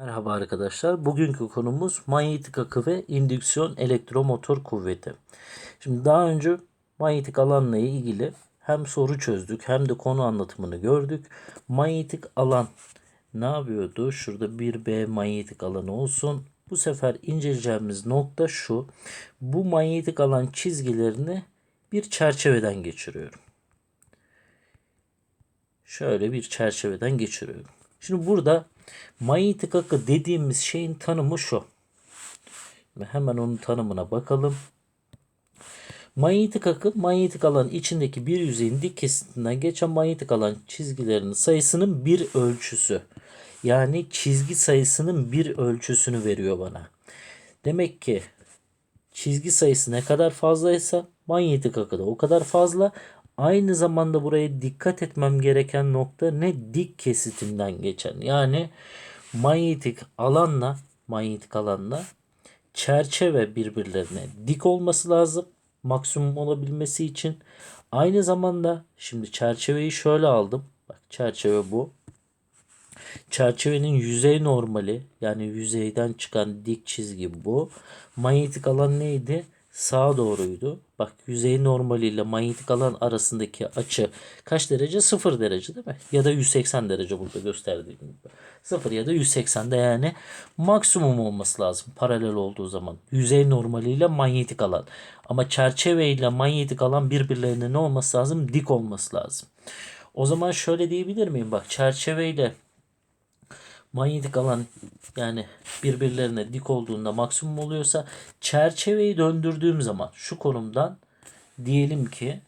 Merhaba arkadaşlar. Bugünkü konumuz manyetik akı ve indüksiyon elektromotor kuvveti. Şimdi daha önce manyetik alanla ilgili hem soru çözdük hem de konu anlatımını gördük. Manyetik alan ne yapıyordu? Şurada bir B manyetik alanı olsun. Bu sefer inceleyeceğimiz nokta şu. Bu manyetik alan çizgilerini bir çerçeveden geçiriyorum. Şöyle bir çerçeveden geçiriyorum. Şimdi burada manyetik akı dediğimiz şeyin tanımı şu. Ve hemen onun tanımına bakalım. Manyetik akı manyetik alan içindeki bir yüzeyin dik kesitinden geçen manyetik alan çizgilerinin sayısının bir ölçüsü. Yani çizgi sayısının bir ölçüsünü veriyor bana. Demek ki çizgi sayısı ne kadar fazlaysa manyetik akı da o kadar fazla. Aynı zamanda buraya dikkat etmem gereken nokta ne dik kesitinden geçen. Yani manyetik alanla manyetik alanla çerçeve birbirlerine dik olması lazım. Maksimum olabilmesi için. Aynı zamanda şimdi çerçeveyi şöyle aldım. Bak çerçeve bu. Çerçevenin yüzey normali yani yüzeyden çıkan dik çizgi bu. Manyetik alan neydi? Sağa doğruydu. Bak yüzey normaliyle manyetik alan arasındaki açı kaç derece? 0 derece değil mi? Ya da 180 derece burada gösterdiğim gibi. 0 ya da 180'de yani maksimum olması lazım paralel olduğu zaman. Yüzey normaliyle manyetik alan. Ama çerçeve ile manyetik alan birbirlerine ne olması lazım? Dik olması lazım. O zaman şöyle diyebilir miyim? Bak çerçeveyle manyetik alan yani birbirlerine dik olduğunda maksimum oluyorsa çerçeveyi döndürdüğüm zaman şu konumdan diyelim ki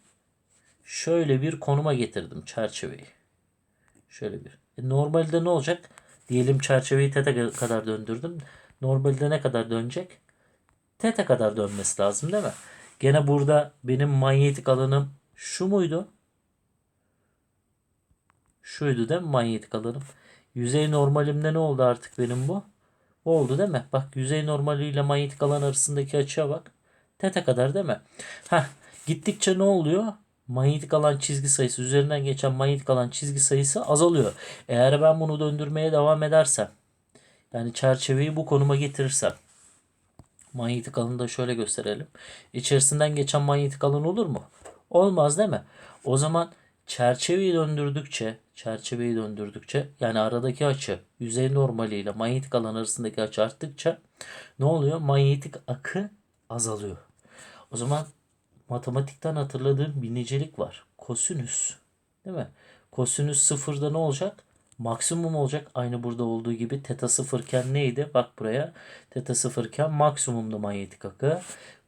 şöyle bir konuma getirdim çerçeveyi. Şöyle bir. E normalde ne olacak? Diyelim çerçeveyi tete kadar döndürdüm. Normalde ne kadar dönecek? Tete kadar dönmesi lazım değil mi? Gene burada benim manyetik alanım şu muydu? Şuydu değil mi manyetik alanım? Yüzey normalimde ne oldu artık benim bu? Bu oldu değil mi? Bak yüzey normaliyle manyetik alan arasındaki açıya bak. Tete kadar değil mi? Heh, gittikçe ne oluyor? Manyetik alan çizgi sayısı üzerinden geçen manyetik alan çizgi sayısı azalıyor. Eğer ben bunu döndürmeye devam edersem yani çerçeveyi bu konuma getirirsem manyetik alanı da şöyle gösterelim. İçerisinden geçen manyetik alan olur mu? Olmaz değil mi? O zaman çerçeveyi döndürdükçe çerçeveyi döndürdükçe yani aradaki açı yüzey normali ile manyetik alan arasındaki açı arttıkça ne oluyor? Manyetik akı azalıyor. O zaman matematikten hatırladığım bir nicelik var. Kosinüs. Değil mi? Kosinüs sıfırda ne olacak? Maksimum olacak. Aynı burada olduğu gibi teta sıfırken neydi? Bak buraya. Teta sıfırken maksimumda manyetik akı.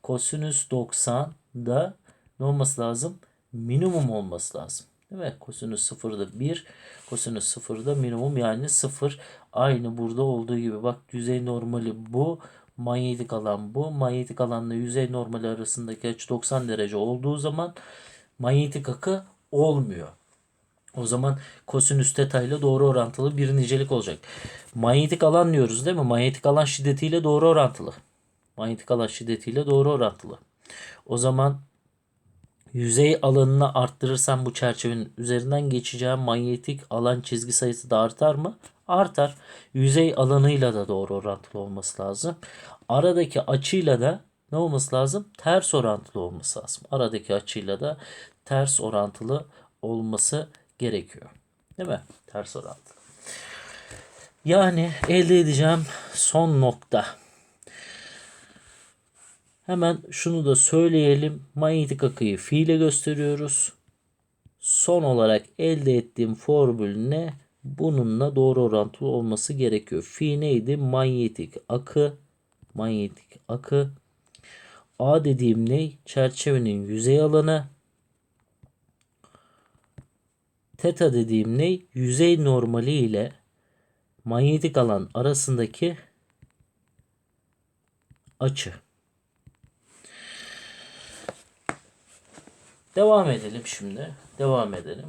Kosinüs 90'da ne olması lazım? Minimum olması lazım. Değil mi? Kosinüs sıfırda 1, kosinüs sıfırda minimum yani 0. Aynı burada olduğu gibi bak yüzey normali bu. Manyetik alan bu. Manyetik alanla yüzey normali arasındaki açı 90 derece olduğu zaman manyetik akı olmuyor. O zaman kosinüs teta ile doğru orantılı bir nicelik olacak. Manyetik alan diyoruz değil mi? Manyetik alan şiddetiyle doğru orantılı. Manyetik alan şiddetiyle doğru orantılı. O zaman yüzey alanını arttırırsam bu çerçevenin üzerinden geçeceğim manyetik alan çizgi sayısı da artar mı? Artar. Yüzey alanıyla da doğru orantılı olması lazım. Aradaki açıyla da ne olması lazım? Ters orantılı olması lazım. Aradaki açıyla da ters orantılı olması gerekiyor. Değil mi? Ters orantılı. Yani elde edeceğim son nokta. Hemen şunu da söyleyelim. Manyetik akıyı fiile gösteriyoruz. Son olarak elde ettiğim formül ne? Bununla doğru orantılı olması gerekiyor. Fi neydi? Manyetik akı. Manyetik akı. A dediğim ne? Çerçevenin yüzey alanı. Teta dediğim ne? Yüzey normali ile manyetik alan arasındaki açı. Devam edelim şimdi. Devam edelim.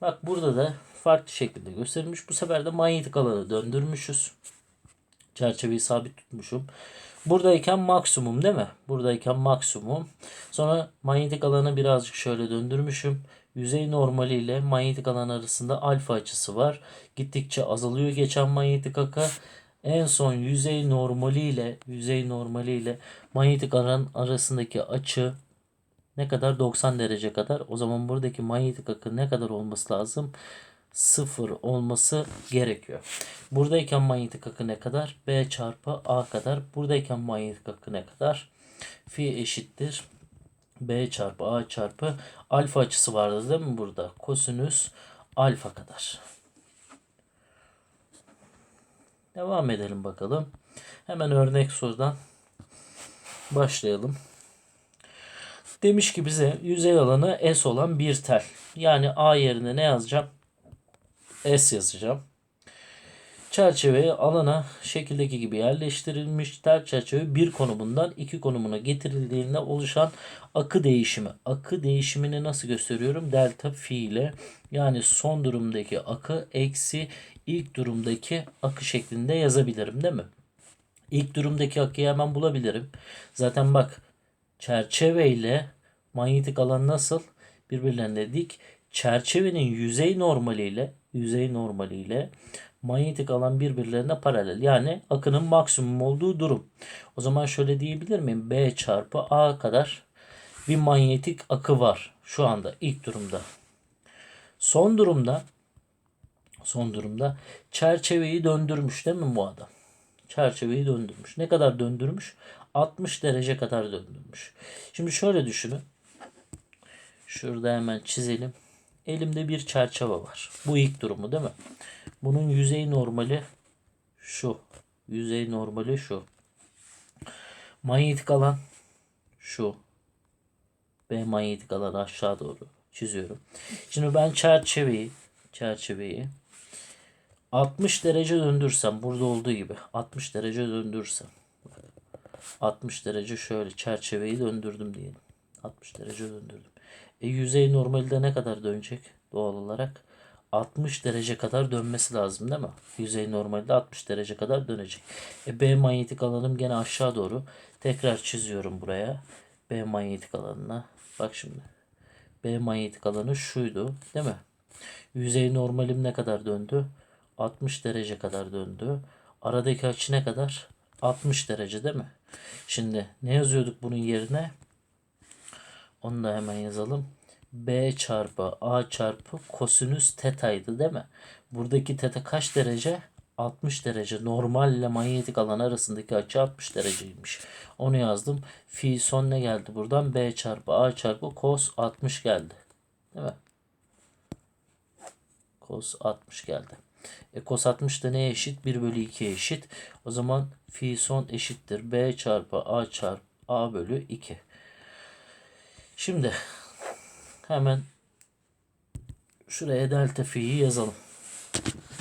Bak burada da farklı şekilde gösterilmiş. Bu sefer de manyetik alanı döndürmüşüz. Çerçeveyi sabit tutmuşum. Buradayken maksimum değil mi? Buradayken maksimum. Sonra manyetik alanı birazcık şöyle döndürmüşüm. Yüzey normali ile manyetik alan arasında alfa açısı var. Gittikçe azalıyor geçen manyetik akı. En son yüzey normali ile yüzey normali ile manyetik alan arasındaki açı ne kadar? 90 derece kadar. O zaman buradaki manyetik akı ne kadar olması lazım? Sıfır olması gerekiyor. Buradayken manyetik akı ne kadar? B çarpı A kadar. Buradayken manyetik akı ne kadar? Fi eşittir. B çarpı A çarpı alfa açısı vardı değil mi burada? Kosinüs alfa kadar. Devam edelim bakalım. Hemen örnek sorudan başlayalım. Demiş ki bize yüzey alanı S olan bir tel. Yani A yerine ne yazacağım? S yazacağım. Çerçeveye alana şekildeki gibi yerleştirilmiş tel çerçeve bir konumundan iki konumuna getirildiğinde oluşan akı değişimi. Akı değişimini nasıl gösteriyorum? Delta fi ile yani son durumdaki akı eksi ilk durumdaki akı şeklinde yazabilirim değil mi? İlk durumdaki akıyı hemen bulabilirim. Zaten bak çerçeve ile manyetik alan nasıl? Birbirlerine dik. Çerçevenin yüzey normaliyle yüzey normaliyle manyetik alan birbirlerine paralel. Yani akının maksimum olduğu durum. O zaman şöyle diyebilir miyim? B çarpı A kadar bir manyetik akı var şu anda ilk durumda. Son durumda son durumda çerçeveyi döndürmüş değil mi bu adam? Çerçeveyi döndürmüş. Ne kadar döndürmüş? 60 derece kadar döndürmüş. Şimdi şöyle düşünün. Şurada hemen çizelim. Elimde bir çerçeve var. Bu ilk durumu değil mi? Bunun yüzey normali şu. Yüzey normali şu. Manyetik alan şu. B manyetik alan aşağı doğru çiziyorum. Şimdi ben çerçeveyi çerçeveyi 60 derece döndürsem burada olduğu gibi 60 derece döndürsem 60 derece şöyle çerçeveyi döndürdüm diyelim. 60 derece döndürdüm. E, yüzey normalde ne kadar dönecek doğal olarak? 60 derece kadar dönmesi lazım değil mi? Yüzey normalde 60 derece kadar dönecek. E, B manyetik alanım gene aşağı doğru. Tekrar çiziyorum buraya. B manyetik alanına. Bak şimdi. B manyetik alanı şuydu değil mi? Yüzey normalim ne kadar döndü? 60 derece kadar döndü. Aradaki açı ne kadar? 60 derece değil mi? Şimdi ne yazıyorduk bunun yerine? Onu da hemen yazalım. B çarpı A çarpı kosinüs teta'ydı değil mi? Buradaki teta kaç derece? 60 derece. Normal ile manyetik alan arasındaki açı 60 dereceymiş. Onu yazdım. Fi son ne geldi buradan? B çarpı A çarpı cos 60 geldi. Değil mi? Cos 60 geldi. E cos 60 da neye eşit? 1 bölü 2'ye eşit. O zaman fi son eşittir. B çarpı A çarpı A bölü 2. Şimdi hemen şuraya delta fi'yi yazalım.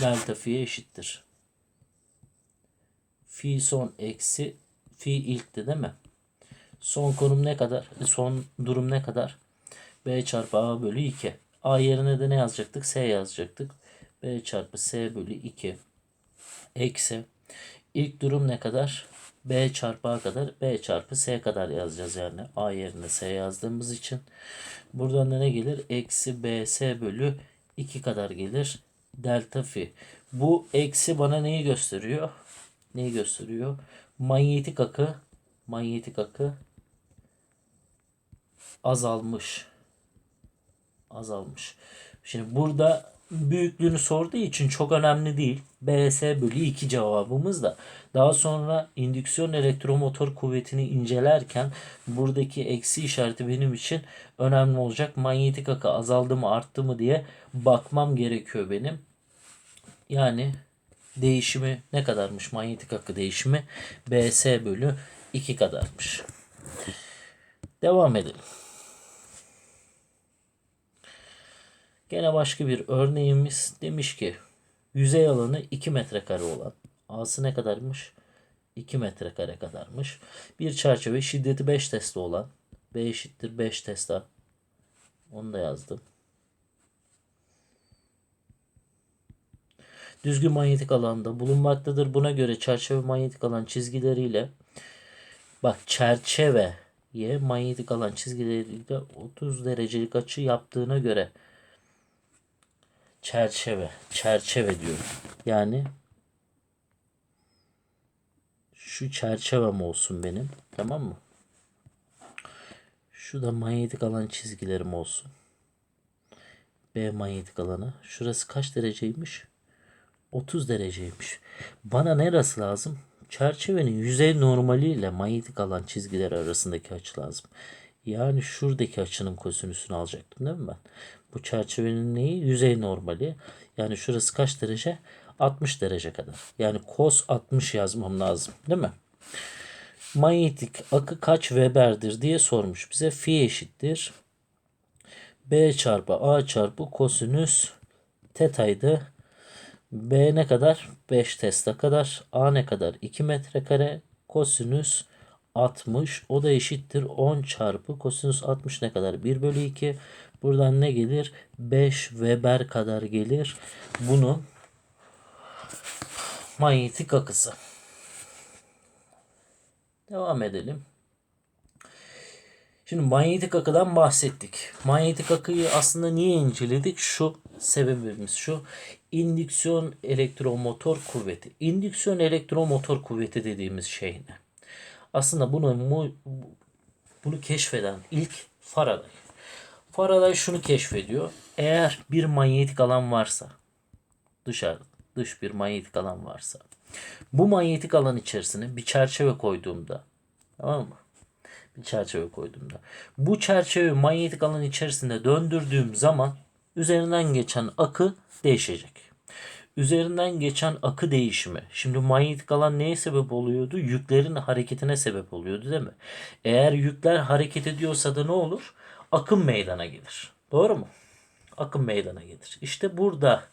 Delta fi eşittir. Fi son eksi fi ilkti değil mi? Son konum ne kadar? E, son durum ne kadar? B çarpı A bölü 2. A yerine de ne yazacaktık? S yazacaktık. B çarpı S bölü 2. Eksi. İlk durum ne kadar? B çarpı A kadar B çarpı S kadar yazacağız yani. A yerine S yazdığımız için. Buradan da ne gelir? Eksi BS bölü 2 kadar gelir. Delta fi. Bu eksi bana neyi gösteriyor? Neyi gösteriyor? Manyetik akı manyetik akı azalmış. Azalmış. Şimdi burada büyüklüğünü sorduğu için çok önemli değil. BS bölü 2 cevabımız da. Daha sonra indüksiyon elektromotor kuvvetini incelerken buradaki eksi işareti benim için önemli olacak. Manyetik akı azaldı mı arttı mı diye bakmam gerekiyor benim. Yani değişimi ne kadarmış manyetik akı değişimi? BS bölü 2 kadarmış. Devam edelim. Gene başka bir örneğimiz demiş ki yüzey alanı 2 metrekare olan A'sı ne kadarmış? 2 metrekare kadarmış. Bir çerçeve şiddeti 5 Tesla olan B eşittir 5 Tesla. Onu da yazdım. Düzgün manyetik alanda bulunmaktadır. Buna göre çerçeve manyetik alan çizgileriyle bak çerçeveye manyetik alan çizgileriyle 30 derecelik açı yaptığına göre çerçeve, çerçeve diyorum. Yani şu çerçevem olsun benim. Tamam mı? Şu da manyetik alan çizgilerim olsun. B manyetik alanı. Şurası kaç dereceymiş? 30 dereceymiş. Bana neresi lazım? Çerçevenin yüzey normali ile manyetik alan çizgileri arasındaki açı lazım. Yani şuradaki açının kosinüsünü alacaktım değil mi ben? Bu çerçevenin neyi? Yüzey normali. Yani şurası kaç derece? 60 derece kadar. Yani cos 60 yazmam lazım değil mi? Manyetik akı kaç Weber'dir diye sormuş bize. Fi eşittir. B çarpı A çarpı kosinüs tetaydı. B ne kadar? 5 Tesla kadar. A ne kadar? 2 metrekare. Kosinüs 60. O da eşittir. 10 çarpı kosinüs 60 ne kadar? 1 bölü 2. Buradan ne gelir? 5 Weber kadar gelir. Bunun manyetik akısı. Devam edelim. Şimdi manyetik akıdan bahsettik. Manyetik akıyı aslında niye inceledik? Şu sebebimiz şu. İndüksiyon elektromotor kuvveti. İndüksiyon elektromotor kuvveti dediğimiz şey ne? Aslında bunu bunu keşfeden ilk Faraday. Faraday şunu keşfediyor. Eğer bir manyetik alan varsa dışarı dış bir manyetik alan varsa bu manyetik alan içerisine bir çerçeve koyduğumda tamam mı? Bir çerçeve koyduğumda bu çerçeve manyetik alan içerisinde döndürdüğüm zaman üzerinden geçen akı değişecek. Üzerinden geçen akı değişimi. Şimdi manyetik alan neye sebep oluyordu? Yüklerin hareketine sebep oluyordu değil mi? Eğer yükler hareket ediyorsa da ne olur? Akım meydana gelir. Doğru mu? Akım meydana gelir. İşte burada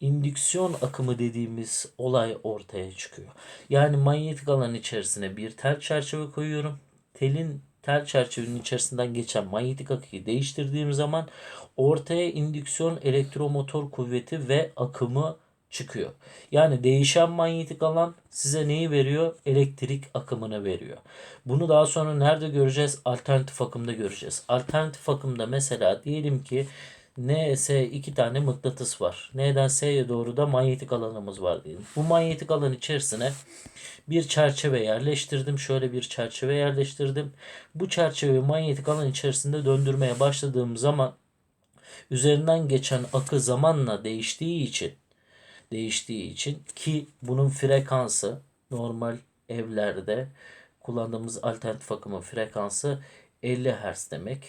indüksiyon akımı dediğimiz olay ortaya çıkıyor. Yani manyetik alan içerisine bir tel çerçeve koyuyorum. Telin tel çerçevenin içerisinden geçen manyetik akıyı değiştirdiğim zaman ortaya indüksiyon elektromotor kuvveti ve akımı çıkıyor. Yani değişen manyetik alan size neyi veriyor? Elektrik akımını veriyor. Bunu daha sonra nerede göreceğiz? Alternatif akımda göreceğiz. Alternatif akımda mesela diyelim ki NS iki tane mıknatıs var. N'den S'ye doğru da manyetik alanımız var diyelim. Bu manyetik alan içerisine bir çerçeve yerleştirdim. Şöyle bir çerçeve yerleştirdim. Bu çerçeveyi manyetik alan içerisinde döndürmeye başladığım zaman üzerinden geçen akı zamanla değiştiği için değiştiği için ki bunun frekansı normal evlerde kullandığımız alternatif akımın frekansı 50 Hz demek.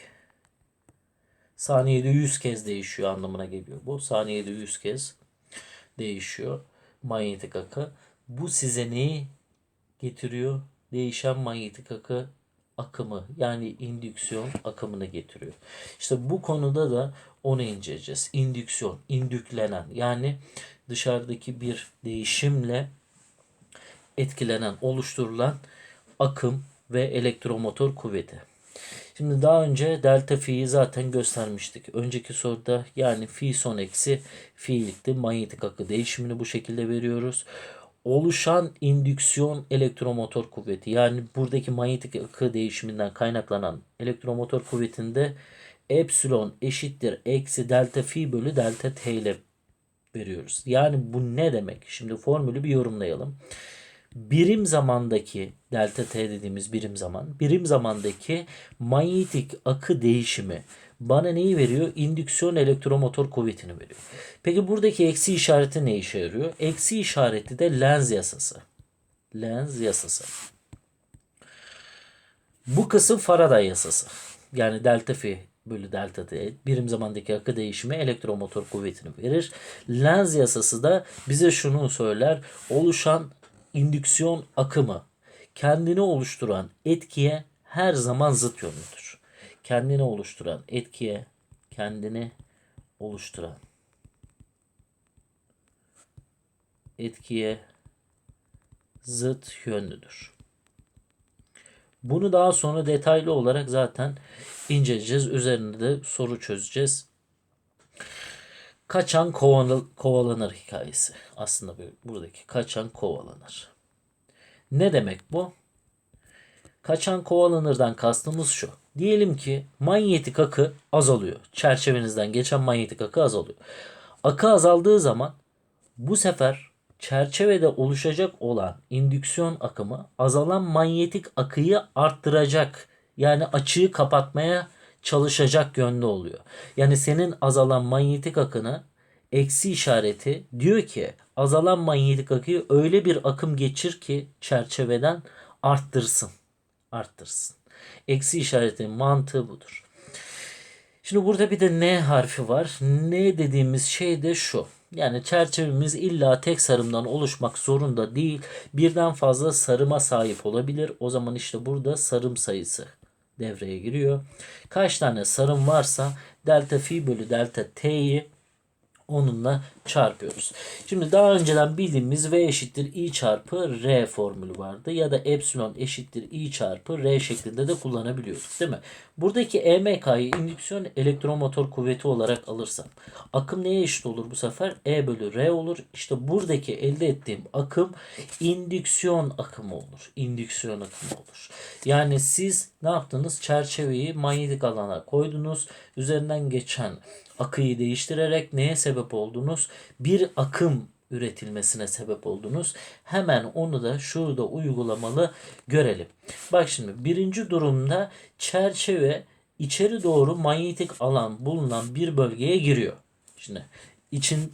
Saniyede 100 kez değişiyor anlamına geliyor bu. Saniyede 100 kez değişiyor manyetik akı. Bu size neyi getiriyor? Değişen manyetik akı akımı yani indüksiyon akımını getiriyor. İşte bu konuda da onu inceleyeceğiz. İndüksiyon, indüklenen yani dışarıdaki bir değişimle etkilenen, oluşturulan akım ve elektromotor kuvveti. Şimdi daha önce delta fi'yi zaten göstermiştik. Önceki soruda yani fi son eksi fi'likti. Manyetik akı değişimini bu şekilde veriyoruz. Oluşan indüksiyon elektromotor kuvveti yani buradaki manyetik akı değişiminden kaynaklanan elektromotor kuvvetinde epsilon eşittir eksi delta fi bölü delta t ile veriyoruz. Yani bu ne demek? Şimdi formülü bir yorumlayalım. Birim zamandaki delta t dediğimiz birim zaman, birim zamandaki manyetik akı değişimi bana neyi veriyor? İndüksiyon elektromotor kuvvetini veriyor. Peki buradaki eksi işareti ne işe yarıyor? Eksi işareti de Lenz yasası. Lenz yasası. Bu kısım Faraday yasası. Yani delta fi bölü delta t birim zamandaki akı değişimi elektromotor kuvvetini verir. Lenz yasası da bize şunu söyler. Oluşan indüksiyon akımı kendini oluşturan etkiye her zaman zıt yönlüdür. Kendini oluşturan etkiye kendini oluşturan etkiye zıt yönlüdür. Bunu daha sonra detaylı olarak zaten inceleyeceğiz. Üzerinde de soru çözeceğiz. Kaçan kovalanır hikayesi. Aslında buradaki kaçan kovalanır. Ne demek bu? Kaçan kovalanırdan kastımız şu. Diyelim ki manyetik akı azalıyor. Çerçevenizden geçen manyetik akı azalıyor. Akı azaldığı zaman bu sefer çerçevede oluşacak olan indüksiyon akımı azalan manyetik akıyı arttıracak. Yani açığı kapatmaya çalışacak yönde oluyor. Yani senin azalan manyetik akını eksi işareti diyor ki azalan manyetik akıyı öyle bir akım geçir ki çerçeveden arttırsın. Arttırsın. Eksi işaretinin mantığı budur. Şimdi burada bir de N harfi var. N dediğimiz şey de şu. Yani çerçevemiz illa tek sarımdan oluşmak zorunda değil. Birden fazla sarıma sahip olabilir. O zaman işte burada sarım sayısı devreye giriyor. Kaç tane sarım varsa delta fi bölü delta t'yi onunla çarpıyoruz. Şimdi daha önceden bildiğimiz V eşittir I çarpı R formülü vardı. Ya da epsilon eşittir I çarpı R şeklinde de kullanabiliyorduk değil mi? Buradaki EMK'yı indüksiyon elektromotor kuvveti olarak alırsam akım neye eşit olur bu sefer? E bölü R olur. İşte buradaki elde ettiğim akım indüksiyon akımı olur. İndüksiyon akımı olur. Yani siz ne yaptınız? Çerçeveyi manyetik alana koydunuz. Üzerinden geçen akıyı değiştirerek neye sebep oldunuz? Bir akım üretilmesine sebep oldunuz. Hemen onu da şurada uygulamalı görelim. Bak şimdi birinci durumda çerçeve içeri doğru manyetik alan bulunan bir bölgeye giriyor. Şimdi için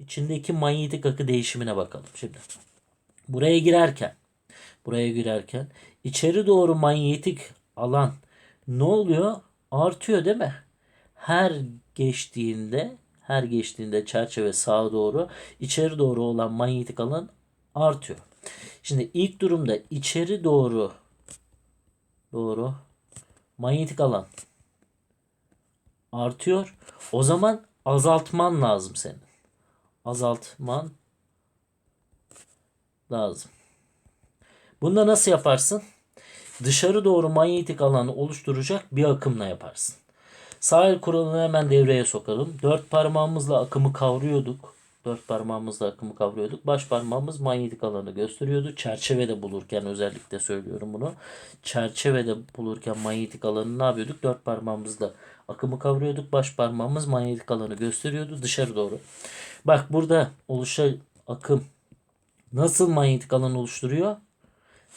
içindeki manyetik akı değişimine bakalım şimdi. Buraya girerken buraya girerken içeri doğru manyetik alan ne oluyor? Artıyor değil mi? Her geçtiğinde her geçtiğinde çerçeve sağa doğru içeri doğru olan manyetik alan artıyor. Şimdi ilk durumda içeri doğru doğru manyetik alan artıyor. O zaman azaltman lazım senin. Azaltman lazım. Bunu da nasıl yaparsın? Dışarı doğru manyetik alanı oluşturacak bir akımla yaparsın. Sağ kuralını hemen devreye sokalım. Dört parmağımızla akımı kavruyorduk. Dört parmağımızla akımı kavruyorduk. Baş parmağımız manyetik alanı gösteriyordu. Çerçevede bulurken özellikle söylüyorum bunu. Çerçevede bulurken manyetik alanı ne yapıyorduk? Dört parmağımızla akımı kavruyorduk. Baş parmağımız manyetik alanı gösteriyordu dışarı doğru. Bak burada oluşan akım nasıl manyetik alan oluşturuyor?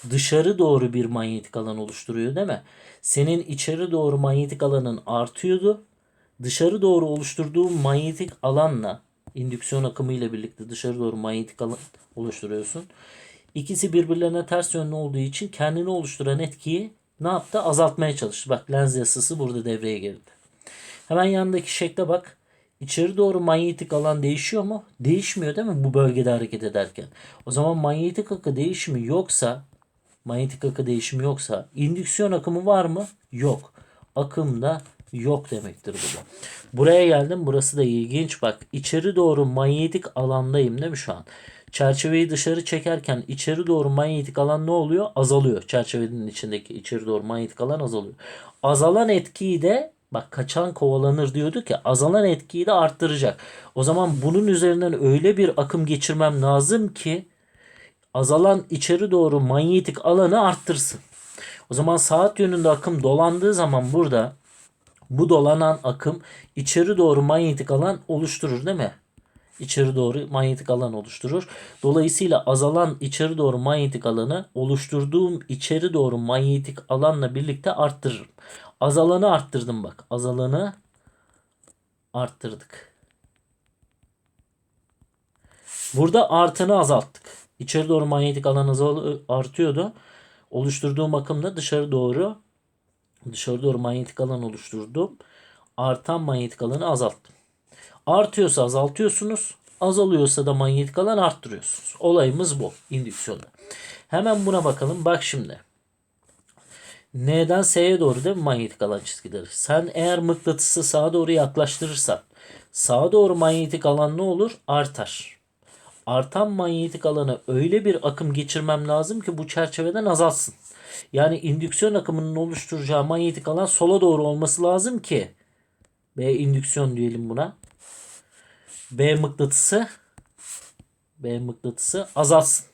Dışarı doğru bir manyetik alan oluşturuyor değil mi? Senin içeri doğru manyetik alanın artıyordu. Dışarı doğru oluşturduğun manyetik alanla indüksiyon akımı ile birlikte dışarı doğru manyetik alan oluşturuyorsun. İkisi birbirlerine ters yönlü olduğu için kendini oluşturan etkiyi ne yaptı? Azaltmaya çalıştı. Bak lens yasası burada devreye girdi. Hemen yanındaki şekle bak. İçeri doğru manyetik alan değişiyor mu? Değişmiyor değil mi bu bölgede hareket ederken? O zaman manyetik akı değişimi yoksa manyetik akı değişimi yoksa indüksiyon akımı var mı? Yok. Akım da yok demektir bu da. Buraya geldim. Burası da ilginç. Bak içeri doğru manyetik alandayım değil mi şu an? Çerçeveyi dışarı çekerken içeri doğru manyetik alan ne oluyor? Azalıyor. Çerçevenin içindeki içeri doğru manyetik alan azalıyor. Azalan etkiyi de bak kaçan kovalanır diyorduk ya azalan etkiyi de arttıracak. O zaman bunun üzerinden öyle bir akım geçirmem lazım ki azalan içeri doğru manyetik alanı arttırsın. O zaman saat yönünde akım dolandığı zaman burada bu dolanan akım içeri doğru manyetik alan oluşturur değil mi? İçeri doğru manyetik alan oluşturur. Dolayısıyla azalan içeri doğru manyetik alanı oluşturduğum içeri doğru manyetik alanla birlikte arttırırım. Azalanı arttırdım bak. Azalanı arttırdık. Burada artını azalttık. İçeri doğru manyetik alan azal artıyordu. Oluşturduğum akımla dışarı doğru dışarı doğru manyetik alan oluşturdum. Artan manyetik alanı azalttım. Artıyorsa azaltıyorsunuz. Azalıyorsa da manyetik alan arttırıyorsunuz. Olayımız bu indüksiyonda. Hemen buna bakalım. Bak şimdi. N'den S'ye doğru değil mi manyetik alan çizgileri? Sen eğer mıknatısı sağa doğru yaklaştırırsan sağa doğru manyetik alan ne olur? Artar. Artan manyetik alana öyle bir akım geçirmem lazım ki bu çerçeveden azalsın. Yani indüksiyon akımının oluşturacağı manyetik alan sola doğru olması lazım ki B indüksiyon diyelim buna. B mıknatısı B mıknatısı azalsın.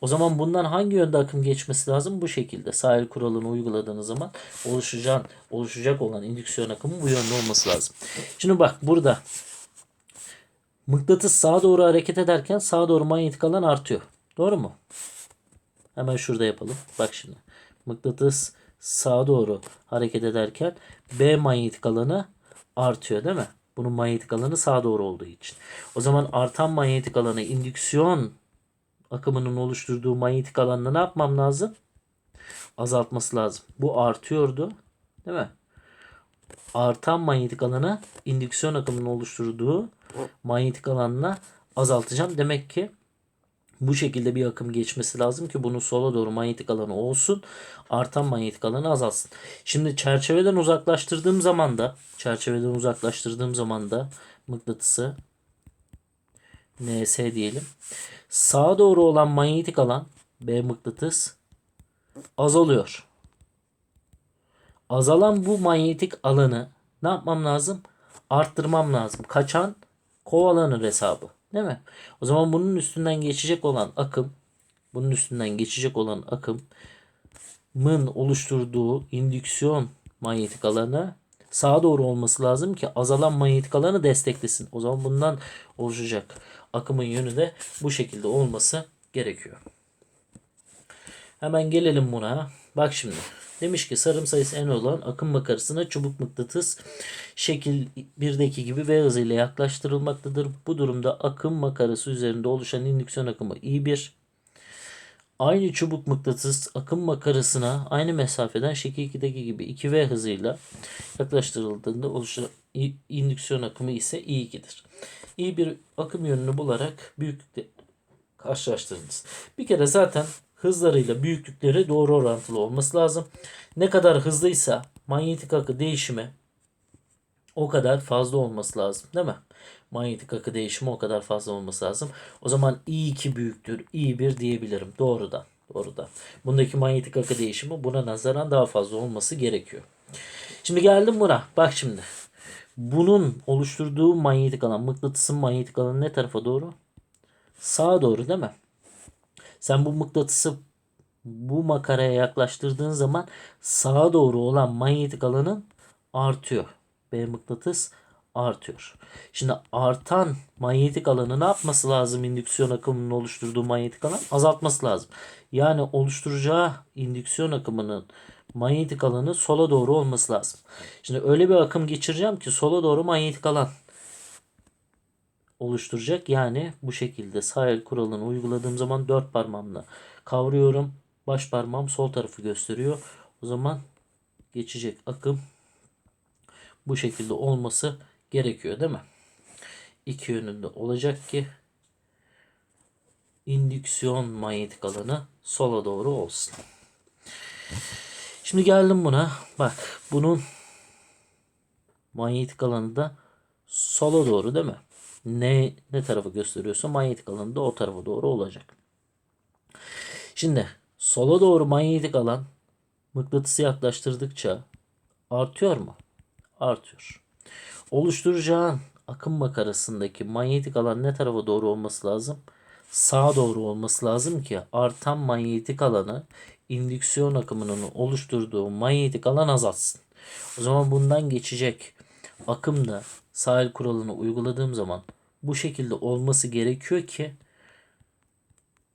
O zaman bundan hangi yönde akım geçmesi lazım? Bu şekilde sahil kuralını uyguladığınız zaman oluşacak, oluşacak olan indüksiyon akımı bu yönde olması lazım. Şimdi bak burada Mıknatıs sağa doğru hareket ederken sağa doğru manyetik alan artıyor. Doğru mu? Hemen şurada yapalım. Bak şimdi. Mıknatıs sağa doğru hareket ederken B manyetik alanı artıyor değil mi? Bunun manyetik alanı sağa doğru olduğu için. O zaman artan manyetik alanı indüksiyon akımının oluşturduğu manyetik alanla ne yapmam lazım? Azaltması lazım. Bu artıyordu. Değil mi? Artan manyetik alanı indüksiyon akımının oluşturduğu manyetik alanla azaltacağım. Demek ki bu şekilde bir akım geçmesi lazım ki bunun sola doğru manyetik alanı olsun. Artan manyetik alanı azalsın. Şimdi çerçeveden uzaklaştırdığım zaman da çerçeveden uzaklaştırdığım zaman da mıknatısı NS diyelim. Sağa doğru olan manyetik alan B mıknatıs azalıyor. Azalan bu manyetik alanı ne yapmam lazım? Arttırmam lazım. Kaçan kovalanır hesabı. Değil mi? O zaman bunun üstünden geçecek olan akım bunun üstünden geçecek olan akımın oluşturduğu indüksiyon manyetik alanı sağa doğru olması lazım ki azalan manyetik alanı desteklesin. O zaman bundan oluşacak akımın yönü de bu şekilde olması gerekiyor. Hemen gelelim buna. Bak şimdi. Demiş ki sarım sayısı n olan akım makarasına çubuk mıknatıs şekil 1'deki gibi V hızıyla yaklaştırılmaktadır. Bu durumda akım makarası üzerinde oluşan indüksiyon akımı I1 aynı çubuk mıknatıs akım makarasına aynı mesafeden şekil 2'deki gibi 2V hızıyla yaklaştırıldığında oluşan indüksiyon akımı ise I2'dir. I1 akım yönünü bularak büyüklükle karşılaştırınız. Bir kere zaten hızlarıyla büyüklükleri doğru orantılı olması lazım. Ne kadar hızlıysa manyetik akı değişimi o kadar fazla olması lazım değil mi? Manyetik akı değişimi o kadar fazla olması lazım. O zaman I2 büyüktür, I1 diyebilirim doğrudan. Doğrudan. Bundaki manyetik akı değişimi buna nazaran daha fazla olması gerekiyor. Şimdi geldim buna. Bak şimdi. Bunun oluşturduğu manyetik alan, mıknatısın manyetik alanı ne tarafa doğru? Sağa doğru değil mi? Sen bu mıknatısı bu makaraya yaklaştırdığın zaman sağa doğru olan manyetik alanın artıyor. B mıknatıs artıyor. Şimdi artan manyetik alanı ne yapması lazım indüksiyon akımının oluşturduğu manyetik alan? Azaltması lazım. Yani oluşturacağı indüksiyon akımının manyetik alanı sola doğru olması lazım. Şimdi öyle bir akım geçireceğim ki sola doğru manyetik alan oluşturacak. Yani bu şekilde sağ el kuralını uyguladığım zaman dört parmağımla kavruyorum. Baş parmağım sol tarafı gösteriyor. O zaman geçecek akım bu şekilde olması gerekiyor değil mi? İki yönünde olacak ki indüksiyon manyetik alanı sola doğru olsun. Şimdi geldim buna. Bak bunun manyetik alanı da sola doğru değil mi? Ne ne tarafa gösteriyorsa manyetik alanı da o tarafa doğru olacak. Şimdi sola doğru manyetik alan mıknatısı yaklaştırdıkça artıyor mu? Artıyor. Oluşturacağın akım makarasındaki manyetik alan ne tarafa doğru olması lazım? Sağa doğru olması lazım ki artan manyetik alanı indüksiyon akımının oluşturduğu manyetik alan azalsın. O zaman bundan geçecek akım da sahil kuralını uyguladığım zaman bu şekilde olması gerekiyor ki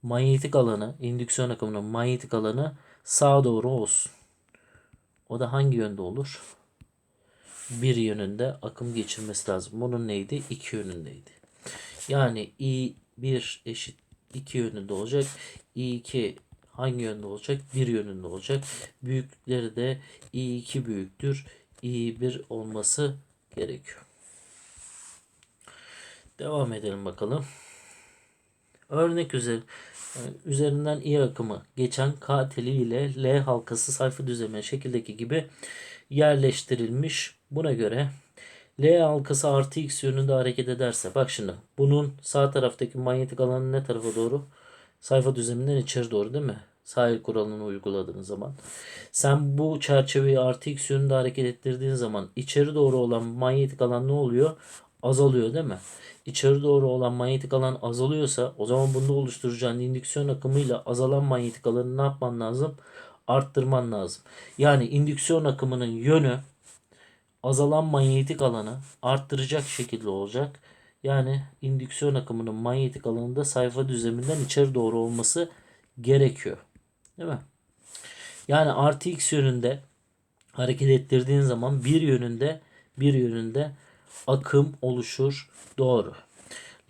manyetik alanı, indüksiyon akımının manyetik alanı sağa doğru olsun. O da hangi yönde olur? Bir yönünde akım geçirmesi lazım. Bunun neydi? İki yönündeydi. Yani I1 eşit iki yönünde olacak. I2 hangi yönde olacak? Bir yönünde olacak. Büyüklükleri de I2 büyüktür. I1 olması gerekiyor. Devam edelim bakalım. Örnek üzeri, üzerinden i akımı geçen K teli ile L halkası sayfa düzlemi şekildeki gibi yerleştirilmiş. Buna göre L halkası artı x yönünde hareket ederse bak şimdi bunun sağ taraftaki manyetik alanı ne tarafa doğru? Sayfa düzleminden içeri doğru değil mi? Sahil kuralını uyguladığın zaman. Sen bu çerçeveyi artı x yönünde hareket ettirdiğin zaman içeri doğru olan manyetik alan ne oluyor? Azalıyor değil mi? İçeri doğru olan manyetik alan azalıyorsa o zaman bunda oluşturacağın indüksiyon akımıyla azalan manyetik alanı ne yapman lazım? Arttırman lazım. Yani indüksiyon akımının yönü azalan manyetik alanı arttıracak şekilde olacak. Yani indüksiyon akımının manyetik alanında sayfa düzleminden içeri doğru olması gerekiyor. Değil mi? Yani artı x yönünde hareket ettirdiğin zaman bir yönünde bir yönünde akım oluşur. Doğru.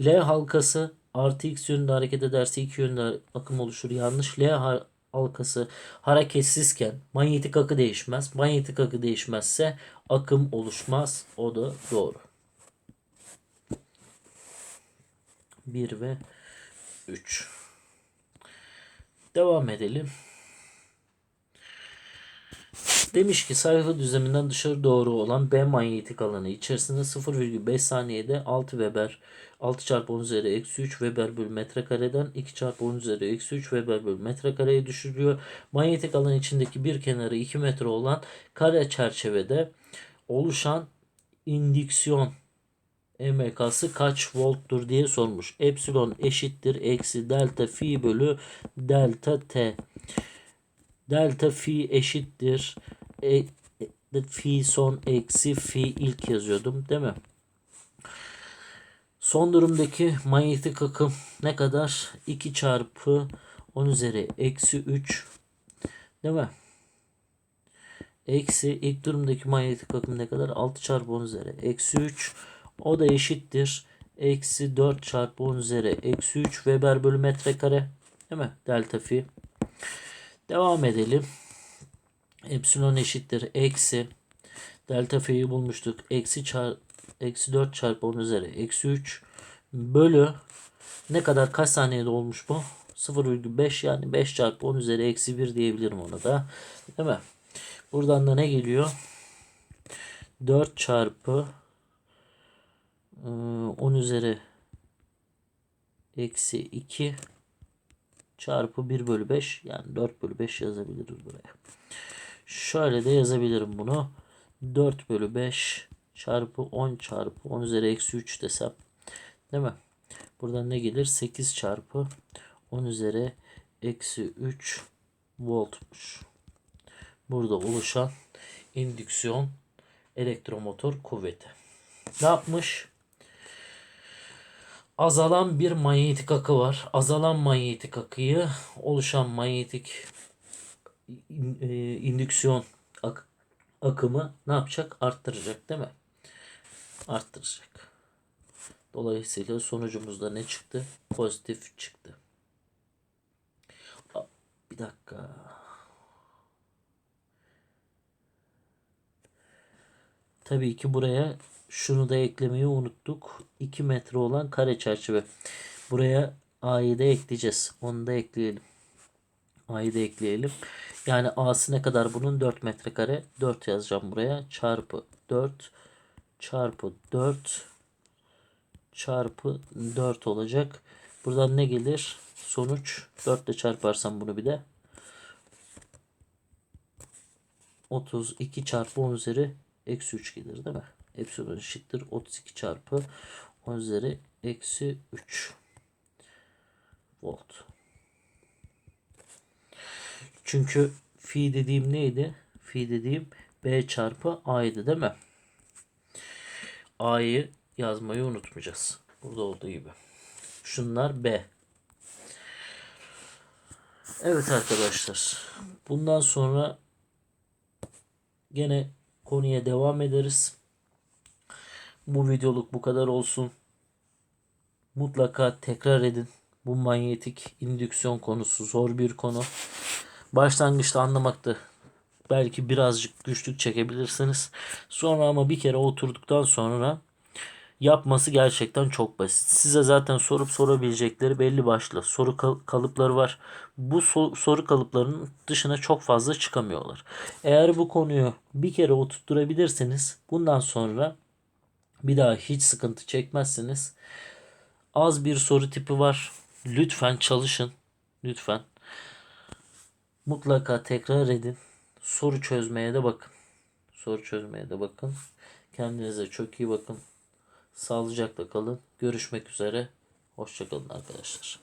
L halkası artı x yönünde hareket ederse iki yönde akım oluşur. Yanlış. L ha- halkası hareketsizken manyetik akı değişmez. Manyetik akı değişmezse akım oluşmaz. O da doğru. 1 ve 3. Devam edelim. Demiş ki sayfa düzleminden dışarı doğru olan B manyetik alanı içerisinde 0,5 saniyede 6 Weber 6 çarpı 10 üzeri eksi 3 Weber bölü metrekareden 2 çarpı 10 üzeri eksi 3 Weber bölü metrekareye düşürülüyor. Manyetik alan içindeki bir kenarı 2 metre olan kare çerçevede oluşan indüksiyon EMK'sı kaç volttur diye sormuş. Epsilon eşittir eksi delta fi bölü delta t. Delta fi eşittir e, e, fi son eksi fi ilk yazıyordum değil mi? Son durumdaki manyetik akım ne kadar? 2 çarpı 10 üzeri eksi 3 değil mi? Eksi ilk durumdaki manyetik akım ne kadar? 6 çarpı 10 üzeri eksi 3 o da eşittir. Eksi 4 çarpı 10 üzeri eksi 3 Weber bölü metrekare. Değil mi? Delta fi. Devam edelim. Epsilon eşittir. Eksi. Delta fi'yi bulmuştuk. Eksi, çar, eksi 4 çarpı 10 üzeri eksi 3 bölü ne kadar kaç saniyede olmuş bu? 0,5 yani 5 çarpı 10 üzeri eksi 1 diyebilirim ona da. Değil mi? Buradan da ne geliyor? 4 çarpı 10 üzeri eksi 2 çarpı 1 bölü 5 yani 4 bölü 5 yazabiliriz buraya. Şöyle de yazabilirim bunu. 4 bölü 5 çarpı 10 çarpı 10 üzeri eksi 3 desem. Değil mi? Buradan ne gelir? 8 çarpı 10 üzeri eksi 3 voltmuş. Burada oluşan indüksiyon elektromotor kuvveti. Ne yapmış? Azalan bir manyetik akı var. Azalan manyetik akıyı oluşan manyetik e, indüksiyon ak- akımı ne yapacak? Arttıracak değil mi? Arttıracak. Dolayısıyla sonucumuzda ne çıktı? Pozitif çıktı. Bir dakika. Tabii ki buraya şunu da eklemeyi unuttuk. 2 metre olan kare çerçeve. Buraya A'yı da ekleyeceğiz. Onu da ekleyelim. A'yı da ekleyelim. Yani A'sı ne kadar bunun? 4 metrekare. 4 yazacağım buraya. Çarpı 4 çarpı 4 çarpı 4 olacak. Buradan ne gelir? Sonuç 4 ile çarparsam bunu bir de 32 çarpı 10 üzeri eksi 3 gelir değil mi? Epsilon eşittir 32 çarpı 10 üzeri eksi 3 volt. Çünkü fi dediğim neydi? Fi dediğim B çarpı A'ydı değil mi? A'yı yazmayı unutmayacağız. Burada olduğu gibi. Şunlar B. Evet arkadaşlar. Bundan sonra gene konuya devam ederiz. Bu videoluk bu kadar olsun. Mutlaka tekrar edin. Bu manyetik indüksiyon konusu zor bir konu. Başlangıçta anlamakta belki birazcık güçlük çekebilirsiniz. Sonra ama bir kere oturduktan sonra yapması gerçekten çok basit. Size zaten sorup sorabilecekleri belli başlı soru kal- kalıpları var. Bu so- soru kalıplarının dışına çok fazla çıkamıyorlar. Eğer bu konuyu bir kere oturtturabilirseniz bundan sonra bir daha hiç sıkıntı çekmezsiniz. Az bir soru tipi var. Lütfen çalışın. Lütfen. Mutlaka tekrar edin. Soru çözmeye de bakın. Soru çözmeye de bakın. Kendinize çok iyi bakın. Sağlıcakla kalın. Görüşmek üzere. Hoşçakalın arkadaşlar.